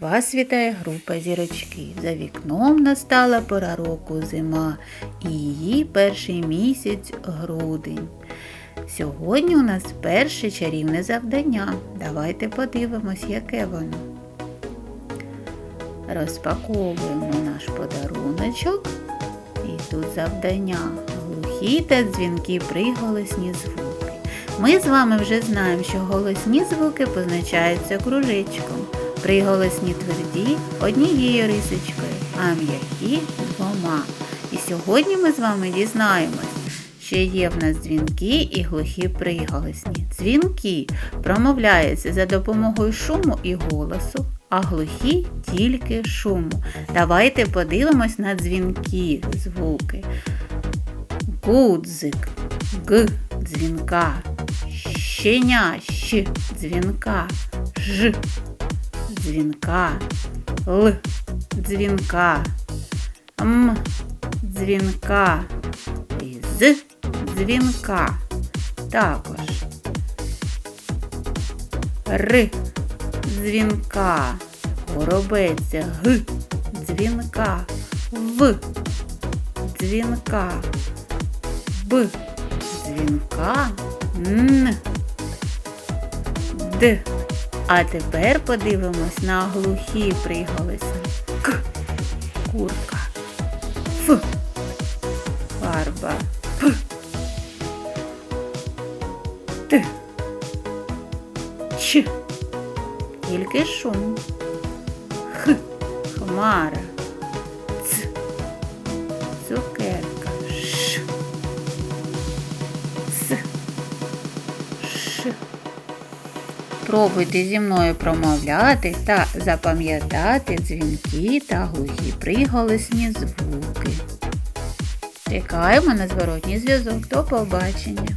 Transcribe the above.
Вас вітає група зірочки. За вікном настала пора року зима і її перший місяць грудень. Сьогодні у нас перше чарівне завдання. Давайте подивимось, яке воно. Розпаковуємо наш подаруночок. І тут завдання. Глухі та дзвінки приголосні звуки. Ми з вами вже знаємо, що голосні звуки позначаються кружечком. Приголосні тверді однією рисочкою, а м'які двома. І сьогодні ми з вами дізнаємось, що є в нас дзвінки і глухі приголосні. Дзвінки промовляються за допомогою шуму і голосу, а глухі тільки шуму. Давайте подивимось на дзвінки звуки. Гудзик, г дзвінка, щеня, щ дзвінка, ж дзвінка, л. Дзвінка, м. Дзвінка. І з. Дзвінка. Також. Р. Дзвінка, горобець г. Дзвінка, в. Дзвінка, б. Дзвінка, н. Д. А тепер подивимось на глухі приголосні. К. Курка. Ф. Фарба. П. Т. Ч. Тільки шум. Х. Хмара. Ц. Цукерка. Пробуйте зі мною промовляти та запам'ятати дзвінки та глухі приголосні звуки. Чекаємо на зворотній зв'язок. До побачення!